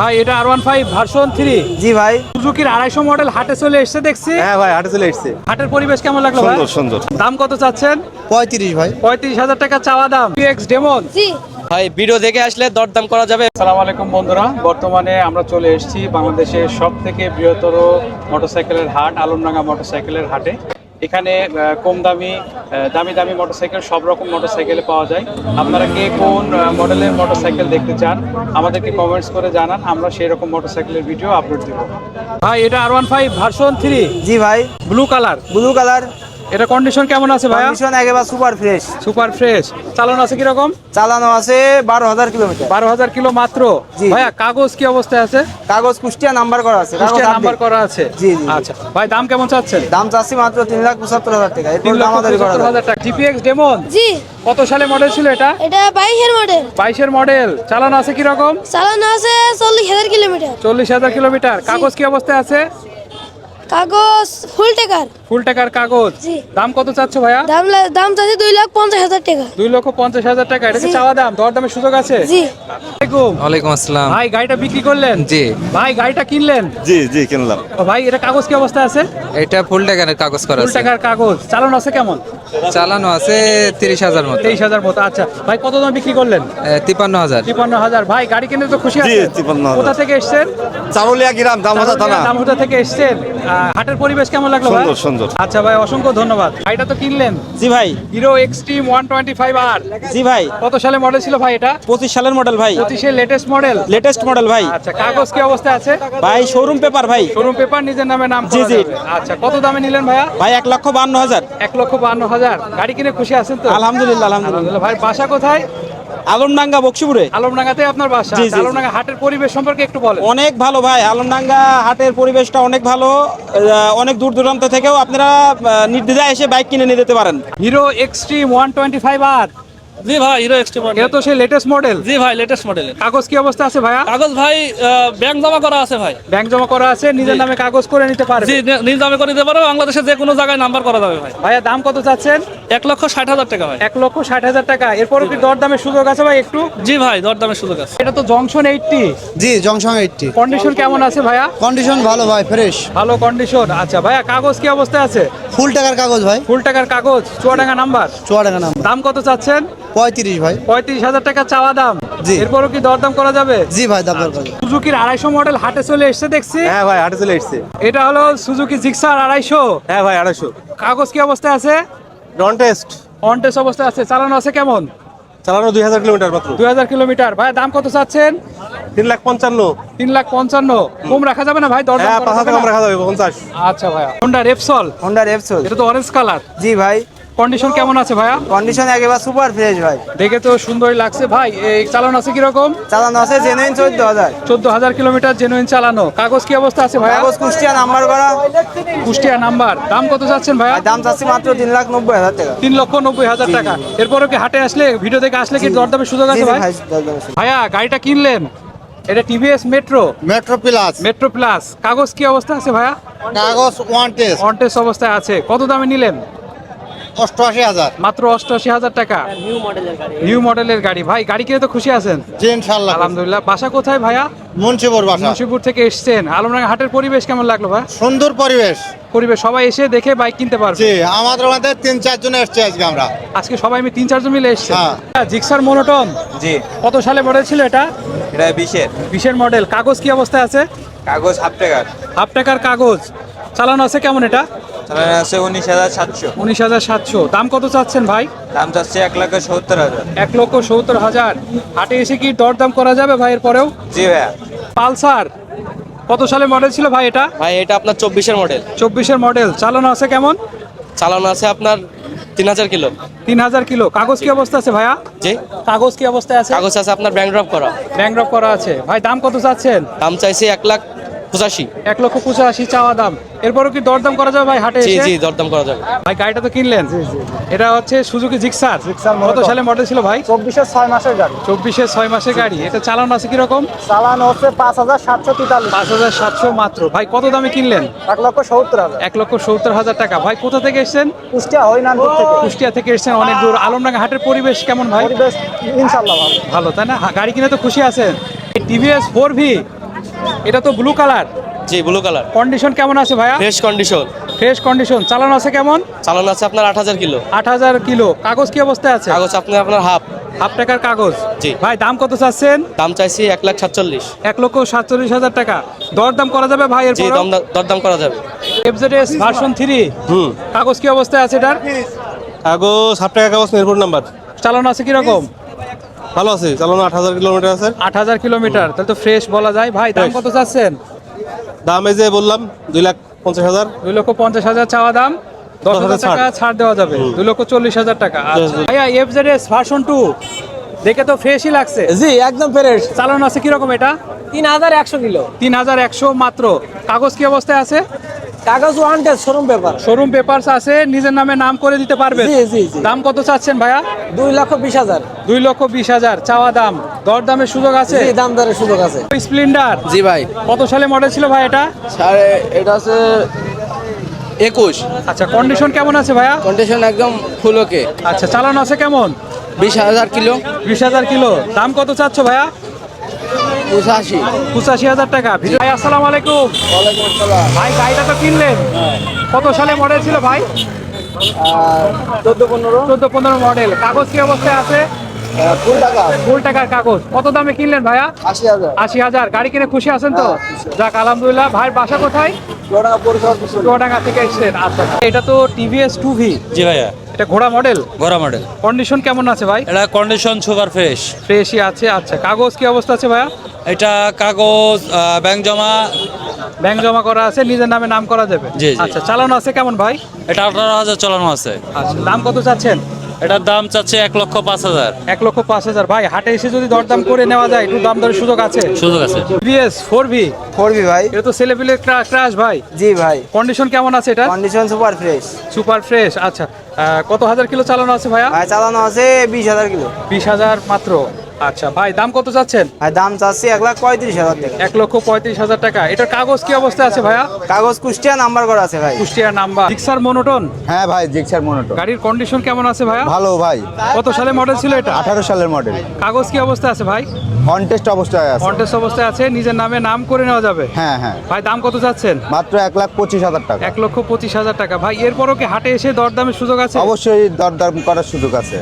ভাই এটা R one five version three G ভাই। সুজুকির আড়াইশো মডেল হাটে চলে এসছে দেখছি। হ্যাঁ ভাই হাটে চলে এসছে। হাটের পরিবেশ কেমন লাগল ভাই? সুন্দর সুন্দর। দাম কত চাচ্ছেন? পঁয়ত্রিশ ভাই। পঁয়ত্রিশ হাজার টাকা চাওয়া দাম। এক্স ডেমন জি। ভাই ভিডিও দেখে আসলে দরদাম করা যাবে। আসসালামু আলাইকুম বন্ধুরা বর্তমানে আমরা চলে এসেছি বাংলাদেশের সব থেকে বৃহত্তর মোটরসাইকেলের হাট আলমডাঙ্গা মোটরসাইকেলের হাটে। এখানে কম দামি দামি দামি মোটরসাইকেল সব রকম মোটরসাইকেল পাওয়া যায়। আপনারা কে কোন মডেলের মডেলের মোটরসাইকেল দেখতে চান আমাদেরকে কমেন্টস করে জানান আমরা সেই রকম মোটরসাইকেলের ভিডিও আপলোড দিব। ভাই এটা R one five version three জি ভাই। ব্লু কালার ব্লু কালার এটা কন্ডিশন কেমন আছে ভাইয়া? কন্ডিশন একেবারে সুপার ফ্রেশ সুপার ফ্রেশ চালানো আছে কীরকম? চালানো আছে বারো হাজার কিলোমিটার। বারো হাজার কিলো মাত্র? ভাইয়া কাগজ কি অবস্থায় আছে? কাগজ কুষ্টিয়া নাম্বার করা আছে কুষ্টিয়া নাম্বার করা আছে? জি। আচ্ছা ভাই দাম কেমন চাচ্ছেন? দাম চাচ্ছি মাত্র তিন লাখ পঁচাত্তর হাজার টাকা। এরপর দামাদারি করা টাকা। জিপিএক্স ডেমন জি। কত সালে মডেল ছিল এটা? এটা বাইশের মডেল বাইশের মডেল চালানো আছে কীরকম? চালানো আছে চল্লিশ হাজার কিলোমিটার। চল্লিশ হাজার কিলোমিটার। কাগজ কি অবস্থায় আছে? কাগজ ফুল টাকার। ফুল টাকার কাগজ। দাম কত চাচ্ছ ভাইয়া? দাম দাম চাচ্ছে দুই লাখ পঞ্চাশ হাজার টাকা। দুই লক্ষ পঞ্চাশ হাজার টাকা। এটা কি চাওয়া দাম? দর দামের সুযোগ আছে? জি। ওয়ালাইকুম আসসালাম। ভাই গাড়িটা বিক্রি করলেন? জি। ভাই গাড়িটা কিনলেন? জি জি কিনলাম। ভাই এটা কাগজ কি অবস্থায় আছে? এটা ফুল টাকার কাগজ করা ফুল আছে। টাকার কাগজ। চালানো আছে কেমন? চালানো আছে তিরিশ হাজার মতো। তেইশ হাজার মতো আচ্ছা। ভাই কত দাম বিক্রি করলেন? তিপ্পান্ন হাজার। তিপ্পান্ন হাজার। ভাই গাড়ি কিনে তো খুশি 53,000 কোথা থেকে এসছেন? চারুলিয়া গ্রাম দামোদা থানা। দামোদা থেকে এসছেন? হাটের পরিবেশ কেমন লাগল ভাই? সুন্দর, সুন্দর। আচ্ছা ভাই অসংখ্য ধন্যবাদ। গাড়িটা তো কিনলেন। জি ভাই। Hero Xtreme one twenty five R জি ভাই। কত সালে মডেল ছিল ভাই এটা? পঁচিশ সালের মডেল ভাই। পঁচিশের লেটেস্ট মডেল লেটেস্ট মডেল ভাই। আচ্ছা কাগজ কি অবস্থায় আছে? ভাই শোরুম পেপার ভাই। শোরুম পেপার নিজের নামে নাম জি, জি। আচ্ছা কত দামে নিলেন ভাইয়া? ভাই এক লক্ষ বান্ন হাজার। এক লক্ষ বান্ন হাজার। গাড়ি কিনে খুশি আছেন তো? আলহামদুলিল্লাহ আলহামদুলিল্লাহ। আলহামদুলিল্লাহ। ভাই বাসা কোথায়? আলমডাঙ্গা বক্সিপুরে? আলমডাঙ্গাতে আপনার বাসা। আলমডাঙ্গা হাটের পরিবেশ সম্পর্কে একটু বলেন। অনেক ভালো ভাই আলমডাঙ্গা হাটের পরিবেশটা অনেক ভালো। অনেক দূর দূরান্ত থেকেও আপনারা নির্দিধায় নির্দ্বিধায় এসে বাইক কিনে নিয়ে যেতে পারেন। Hero Xtreme one twenty five R জি ভাই হিরো এক্সট্রিম এটা তো সেই লেটেস্ট মডেল জি ভাই লেটেস্ট মডেলের কাগজ কি অবস্থা আছে ভাইয়া? কাগজ ভাই ব্যাংক জমা করা আছে ভাই। ব্যাংক জমা করা আছে নিজের। নামে কাগজ করে নিতে পারবে। জি নিজ দামে করে দিতে পারো বাংলাদেশের যে কোনো জায়গায় নাম্বার করা যাবে ভাই। ভাইয়া দাম কত চাচ্ছেন? এক লক্ষ ষাট হাজার টাকা ভাই। এক লক্ষ ষাট হাজার টাকা। এরপরও কি দর দামের সুযোগ আছে ভাই একটু? জি ভাই দরদামের সুযোগ আছে। এটা তো জংশন এইটটি জি জংশন এইটটি কন্ডিশন কেমন আছে ভাইয়া? কন্ডিশন ভালো ভাই ফ্রেশ ভালো কন্ডিশন আচ্ছা ভাইয়া কাগজ কি অবস্থায় আছে? ফুল টাকার কাগজ ভাই। ফুল টাকার কাগজ চুয়াডাঙ্গা নাম্বার চুয়াডাঙ্গা নাম্বার দাম কত চাচ্ছেন? পঁয়ত্রিশ ভাই। পঁয়ত্রিশ হাজার টাকা চাওয়া দাম। জি। এরপরও কি দরদাম করা যাবে? জি ভাই দাম সুজুকির আড়াইশো মডেল হাটে চলে এসছে দেখছি। হ্যাঁ ভাই হাটে চলে এসছে। এটা হলো সুজুকি জিক্সার আড়াইশো। হ্যাঁ ভাই আড়াইশো। কাগজ কি অবস্থায় আছে? ডন টেস্ট অবস্থায় আছে। চালানো আছে কেমন? চালানো দুই হাজার কিলোমিটার মাত্র। দুই হাজার কিলোমিটার। ভাই দাম কত চাচ্ছেন? তিন লাখ পঞ্চান্ন। তিন লাখ পঞ্চান্ন। কম রাখা যাবে না ভাই? দরদাম হ্যাঁ কম রাখা যাবে পঞ্চাশ। আচ্ছা ভাইয়া। হোন্ডা রেপসল হোন্ডা রেপসোল এটা তো অরেঞ্জ কালার জি ভাই। কন্ডিশন কেমন আছে ভাইয়া? কন্ডিশন একেবারে সুপার ফ্রেশ ভাই। দেখে তো সুন্দরই লাগছে। ভাই এই চালানো আছে কীরকম? চালানো আছে জেনুইন চোদ্দ হাজার। চোদ্দ হাজার কিলোমিটার জেনুইন চালানো। কাগজ কি অবস্থা আছে ভাইয়া? কাগজ কুষ্টিয়া নাম্বার করা কুষ্টিয়া নাম্বার। দাম কত যাচ্ছেন ভাইয়া? দাম চাচ্ছি মাত্র তিন লাখ নব্বই হাজার টাকা। তিন লক্ষ নব্বই হাজার টাকা। এরপরও কি হাটে আসলে? ভিডিও দেখে আসলে কি দরদামের সুযোগ আছে ভাই। ভাইয়া গাড়িটা কিনলেন? এটা TVS Metro Metro plus Metro plus কাগজ কি অবস্থা আছে ভাইয়া? কাগজ ওয়ান টেস্ট অনটেস অবস্থায় আছে। কত দামে নিলেন? অষ্টআশি হাজার। মাত্র অষ্টআশি হাজার টাকা। নিউ মডেলের গাড়ি। ভাই গাড়ি কিনে তো খুশি আছেন? জি ইনশাল্লাহ আলহামদুলিল্লাহ। বাসা কোথায় ভাইয়া? মুন্সিপুর বাসা। মুন্সিপুর থেকে এসছেন। আলমডাঙ্গা হাটের পরিবেশ কেমন লাগল ভাই? সুন্দর পরিবেশ। পরিবেশ সবাই এসে দেখে বাইক কিনতে পারবে। জি আমাদের মধ্যে তিন চারজন এসছে আজকে আমরা। আজকে সবাই আমি তিন চারজন মিলে এসছে। হ্যাঁ। Gixxer monotone? জি। কত সালে মডেল ছিল এটা? এটা বিশের। বিশের মডেল কাগজ কি অবস্থায় আছে? কাগজ হাফ টাকার। হাফ টাকার কাগজ। চালানো আছে কেমন এটা? চালানো আছে উনিশ হাজার সাতশো। উনিশ হাজার সাতশো। দাম কত চাচ্ছেন ভাই? দাম চাচ্ছে এক লক্ষ সত্তর হাজার। এক লক্ষ সত্তর হাজার। হাটে এসে কি দরদাম করা যাবে ভাইয়ের পরেও জি ভাইয়া। পালসার। কত সালে মডেল ছিল ভাই এটা? ভাই এটা আপনার চব্বিশের মডেল চব্বিশের মডেল চালানো আছে কেমন? চালানো আছে আপনার তিন হাজার কিলো। তিন হাজার কিলো। কাগজ কি অবস্থা আছে ভাইয়া? জি। কাগজ কি অবস্থায় আছে? কাগজ আছে আপনার ব্যাংক ড্রপ করা। ব্যাংক ড্রপ করা আছে। ভাই দাম কত চাচ্ছেন? দাম চাইছে এক লাখ পঁচাশি। এক লক্ষ পঁচাশি চাওয়া দাম। এরপরও কি দরদাম করা যাবে ভাই হাটে জি জি দরদাম করা যাবে। ভাই গাড়িটা তো কিনলেন? এটা হচ্ছে সুজুকি জিক্সার কত সালে মডেল ছিল ভাই? চব্বিশের ছয় মাসের গাড়ি। চব্বিশের ছয় মাসের গাড়ি। এটা চালানো আছে কীরকম? চালানো হচ্ছে পাঁচ হাজার সাতশো তেতাল্লিশ। পাঁচ হাজার সাতশো মাত্র। ভাই কত দামে কিনলেন? এক লক্ষ সত্তর হাজার। এক লক্ষ সত্তর হাজার টাকা। ভাই কোথা থেকে এসেছেন? কুষ্টিয়া হরিনাথপুর থেকে। কুষ্টিয়া থেকে এসেছেন। অনেক দূর। আলমডাঙ্গা হাটের পরিবেশ কেমন ভাই? পরিবেশ ইনশাল্লাহ ভালো। ভালো তাই না? গাড়ি কিনে তো খুশি আছেন। টিভিএস ফোর ভি এটা তো ব্লু কালার জি ব্লু কালার কন্ডিশন কেমন আছে ভাইয়া? ফ্রেশ কন্ডিশন ফ্রেশ কন্ডিশন চালানো আছে কেমন? চালানো আছে আপনার আট হাজার কিলো। আট হাজার কিলো। কাগজ কি অবস্থায় আছে? কাগজ আপনার আপনার হাফ। হাফ টাকার কাগজ। জি। ভাই দাম কত চাচ্ছেন? দাম চাইছি এক লাখ সাতচল্লিশ। এক লক্ষ সাতচল্লিশ হাজার টাকা। দরদাম করা যাবে ভাই জি এরপর দম দরদাম করা যাবে। FZS version three hmm. কাগজ কি অবস্থায় আছে এটার? কাগজ হাফ টাকা কাগজ এয়ারপোর্ট নাম্বার। চালানো আছে কীরকম? ভালো আছে চালানো আট হাজার কিলোমিটার আছে। আট হাজার কিলোমিটার তাহলে তো ফ্রেশ বলা যায়। ভাই দাম কত চাচ্ছেন? দাম এই যে বললাম দুই লাখ পঞ্চাশ হাজার। দুই লক্ষ পঞ্চাশ হাজার চাওয়া দাম দশ হাজার টাকা ছাড়। দেওয়া যাবে। দুই লক্ষ চল্লিশ হাজার টাকা। আচ্ছা। ভাইয়া এফজেডএস ভার্সন টু দেখে তো ফ্রেশই লাগছে। জি একদম ফ্রেশ চালানো আছে কীরকম এটা? তিন হাজার একশো কিলো। তিন হাজার একশো মাত্র। কাগজ কি অবস্থায় আছে? কাগজ one showroom paper. Showroom papers আছে নিজের নামে নাম করে দিতে জি, জি, জি। দাম কত চাচ্ছেন ভাইয়া? দুই লক্ষ বিশ হাজার। দুই লক্ষ বিশ হাজার চাওয়া দাম। দর দামের সুযোগ আছে? জি দাম দরের সুযোগ আছে। স্প্লেন্ডার জি ভাই। কত সালে মডেল ছিল ভাই এটা? সাড়ে এটা আছে একুশ। আচ্ছা কন্ডিশন কেমন আছে ভাইয়া? কন্ডিশন একদম ফুল ওকে আচ্ছা চালানো আছে কেমন? বিশ হাজার কিলো। বিশ হাজার কিলো। দাম কত চাচ্ছ ভাইয়া? পঁচাশি। পঁচাশি হাজার টাকা। ভাই আসসালামু আলাইকুম। ভাই গাড়িটা তো কিনলেন। কত সালে মডেল ছিল ভাই? চোদ্দ পনেরো। চোদ্দ পনেরো মডেল কাগজ কি অবস্থায় আছে? ফুল টাকার কাগজ। কত দামে কিনলেন ভাইয়া? আশি হাজার। গাড়ি কিনে খুশি আছেন তো? যাক আলহামদুলিল্লাহ। ভাইয়ের বাসা কোথায়? চুয়াডাঙ্গা থেকে এসেছেন। আচ্ছা এটা তো টিভিএস টু ভি জি ভাইয়া। এটা ঘোড়া মডেল গড়া মডেল কন্ডিশন কেমন আছে ভাই? এটা কন্ডিশন সুপার ফ্রেশ ফ্রেশই আছে। আচ্ছা কাগজ কি অবস্থা আছে ভাইয়া? এটা কাগজ ব্যাংক জমা। ব্যাংক জমা করা আছে নিজের নামে নাম করা যাবে? জি। আচ্ছা চালানো আছে কেমন ভাই? এটা আঠারো হাজার চালানো আছে। আচ্ছা দাম কত চাচ্ছেন? এটার দাম চাচ্ছে এক লক্ষ পাঁচ হাজার। এক লক্ষ পাঁচ হাজার। ভাই হাটে এসে যদি দরদাম করে নেওয়া যায় একটু দাম দরের সুযোগ আছে? সুযোগ আছে। BS four V four B ভাই। এটা তো ছেলেপিলের ক্রাশ ভাই। জি ভাই। কন্ডিশন কেমন আছে এটা condition super fresh super fresh আচ্ছা। কত হাজার কিলো চালানো আছে ভাইয়া? চালানো আছে বিশ হাজার কিলো। বিশ হাজার মাত্র। আচ্ছা ভাই দাম কত চাচ্ছেন? ভাই দাম চাচ্ছি এক লাখ পঁয়ত্রিশ হাজার টাকা। এক লক্ষ পঁয়ত্রিশ হাজার টাকা। এটার কাগজ কি অবস্থায় আছে ভাইয়া? কাগজ কুষ্টিয়া নাম্বার করা আছে ভাই। কুষ্টিয়ার নাম্বার। Gixxer monotone? হ্যাঁ ভাই জিক্সার মনোটো গাড়ির কন্ডিশন কেমন আছে ভাইয়া? ভালো ভাই। কত সালে মডেল ছিল এটা? আঠারো সালের মডেল কাগজ কি অবস্থায় আছে ভাই? কন্টেস্ট অবস্থায় আছে। কন্টেস্ট অবস্থায় আছে নিজের নামে নাম করে নেওয়া যাবে? হ্যাঁ হ্যাঁ। ভাই দাম কত চাচ্ছেন? মাত্র এক লাখ পঁচিশ হাজার টাকা। এক লক্ষ পঁচিশ হাজার টাকা। ভাই এরপরও কি হাটে এসে দরদামের সুযোগ আছে? অবশ্যই দরদাম করার সুযোগ আছে।